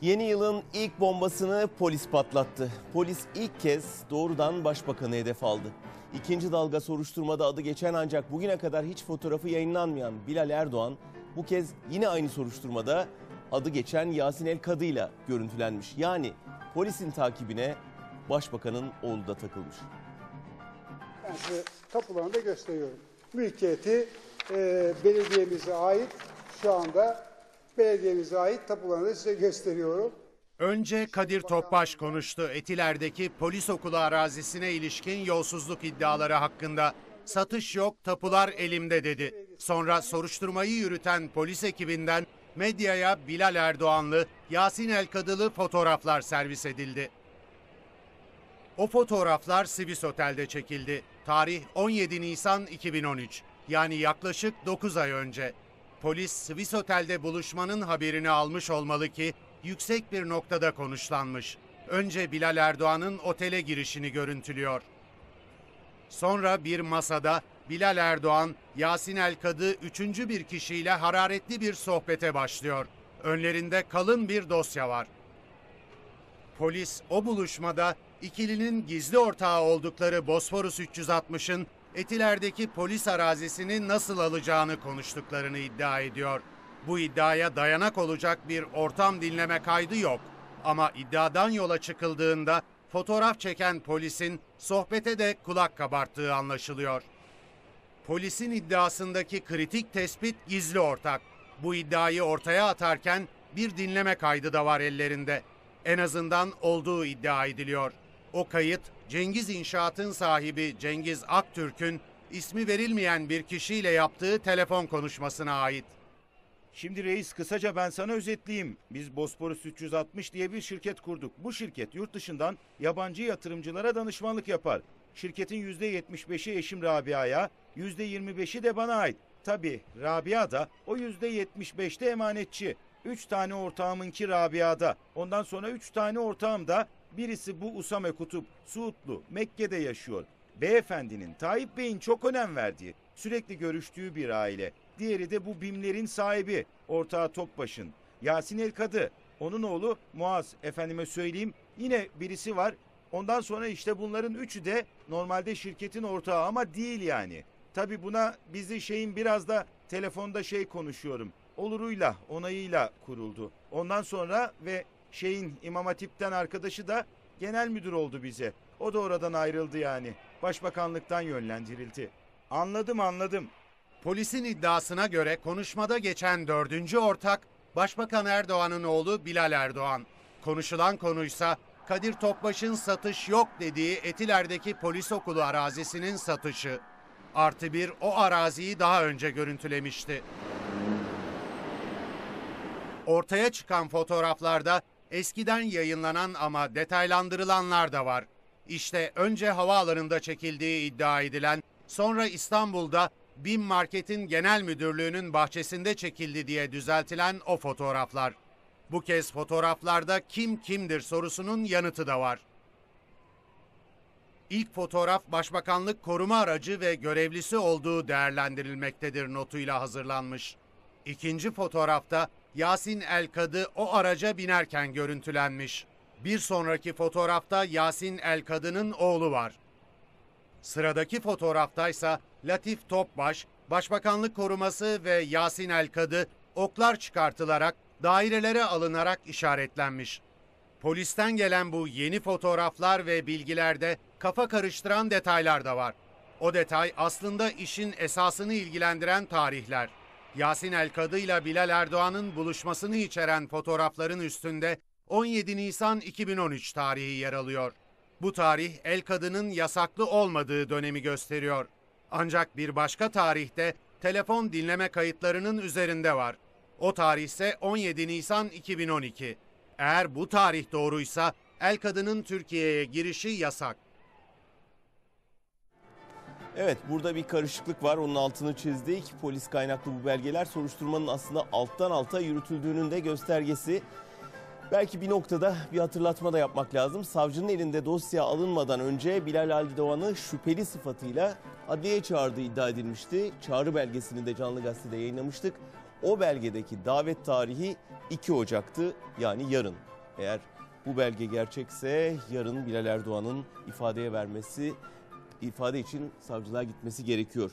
Yeni yılın ilk bombasını polis patlattı. Polis ilk kez doğrudan başbakanı hedef aldı. İkinci dalga soruşturmada adı geçen ancak bugüne kadar hiç fotoğrafı yayınlanmayan Bilal Erdoğan bu kez yine aynı soruşturmada adı geçen Yasin El Kadı ile görüntülenmiş. Yani polisin takibine başbakanın oğlu da takılmış. Ben size tapularını da gösteriyorum. Mülkiyeti e, belediyemize ait şu anda belediyemize ait tapularını da size gösteriyorum. Önce Kadir Topbaş konuştu Etiler'deki polis okulu arazisine ilişkin yolsuzluk iddiaları hakkında. Satış yok, tapular elimde dedi. Sonra soruşturmayı yürüten polis ekibinden medyaya Bilal Erdoğanlı, Yasin Elkadılı fotoğraflar servis edildi. O fotoğraflar Swiss Otel'de çekildi. Tarih 17 Nisan 2013. Yani yaklaşık 9 ay önce. Polis Swiss Otel'de buluşmanın haberini almış olmalı ki yüksek bir noktada konuşlanmış. Önce Bilal Erdoğan'ın otele girişini görüntülüyor. Sonra bir masada Bilal Erdoğan, Yasin Elkadı üçüncü bir kişiyle hararetli bir sohbete başlıyor. Önlerinde kalın bir dosya var. Polis o buluşmada ikilinin gizli ortağı oldukları Bosforus 360'ın Etiler'deki polis arazisini nasıl alacağını konuştuklarını iddia ediyor. Bu iddiaya dayanak olacak bir ortam dinleme kaydı yok. Ama iddiadan yola çıkıldığında fotoğraf çeken polisin sohbete de kulak kabarttığı anlaşılıyor. Polisin iddiasındaki kritik tespit gizli ortak. Bu iddiayı ortaya atarken bir dinleme kaydı da var ellerinde. En azından olduğu iddia ediliyor. O kayıt Cengiz İnşaat'ın sahibi Cengiz Aktürk'ün ismi verilmeyen bir kişiyle yaptığı telefon konuşmasına ait. Şimdi reis kısaca ben sana özetleyeyim. Biz Bosporus 360 diye bir şirket kurduk. Bu şirket yurt dışından yabancı yatırımcılara danışmanlık yapar. Şirketin %75'i eşim Rabia'ya, %25'i de bana ait. Tabi Rabia da o %75'te emanetçi. Üç tane ortağımınki Rabia'da. Ondan sonra üç tane ortağım da birisi bu Usame Kutup, Suudlu, Mekke'de yaşıyor. Beyefendinin, Tayyip Bey'in çok önem verdiği, sürekli görüştüğü bir aile. Diğeri de bu BİM'lerin sahibi, ortağı Topbaş'ın. Yasin El Kadı, onun oğlu Muaz, efendime söyleyeyim. Yine birisi var. Ondan sonra işte bunların üçü de normalde şirketin ortağı ama değil yani. Tabi buna bizi şeyin biraz da telefonda şey konuşuyorum. Oluruyla, onayıyla kuruldu. Ondan sonra ve şeyin İmam Hatip'ten arkadaşı da genel müdür oldu bize. O da oradan ayrıldı yani. Başbakanlıktan yönlendirildi. Anladım anladım. Polisin iddiasına göre konuşmada geçen dördüncü ortak Başbakan Erdoğan'ın oğlu Bilal Erdoğan. Konuşulan konuysa Kadir Topbaş'ın satış yok dediği Etiler'deki polis okulu arazisinin satışı. Artı bir o araziyi daha önce görüntülemişti. Ortaya çıkan fotoğraflarda eskiden yayınlanan ama detaylandırılanlar da var. İşte önce havaalanında çekildiği iddia edilen, sonra İstanbul'da BİM Market'in genel müdürlüğünün bahçesinde çekildi diye düzeltilen o fotoğraflar. Bu kez fotoğraflarda kim kimdir sorusunun yanıtı da var. İlk fotoğraf Başbakanlık koruma aracı ve görevlisi olduğu değerlendirilmektedir notuyla hazırlanmış. İkinci fotoğrafta Yasin El-Kadı o araca binerken görüntülenmiş. Bir sonraki fotoğrafta Yasin El-Kadı'nın oğlu var. Sıradaki fotoğraftaysa Latif Topbaş, Başbakanlık koruması ve Yasin El-Kadı oklar çıkartılarak dairelere alınarak işaretlenmiş. Polisten gelen bu yeni fotoğraflar ve bilgilerde kafa karıştıran detaylar da var. O detay aslında işin esasını ilgilendiren tarihler. Yasin El-Kadı ile Bilal Erdoğan'ın buluşmasını içeren fotoğrafların üstünde 17 Nisan 2013 tarihi yer alıyor. Bu tarih El Kadı'nın yasaklı olmadığı dönemi gösteriyor. Ancak bir başka tarihte telefon dinleme kayıtlarının üzerinde var. O tarih ise 17 Nisan 2012. Eğer bu tarih doğruysa El Kadı'nın Türkiye'ye girişi yasak. Evet burada bir karışıklık var onun altını çizdik. Polis kaynaklı bu belgeler soruşturmanın aslında alttan alta yürütüldüğünün de göstergesi. Belki bir noktada bir hatırlatma da yapmak lazım. Savcının elinde dosya alınmadan önce Bilal Aldoğan'ı şüpheli sıfatıyla adliyeye çağırdığı iddia edilmişti. Çağrı belgesini de Canlı Gazete'de yayınlamıştık. O belgedeki davet tarihi 2 Ocak'tı yani yarın. Eğer bu belge gerçekse yarın Bilal Erdoğan'ın ifadeye vermesi, ifade için savcılığa gitmesi gerekiyor.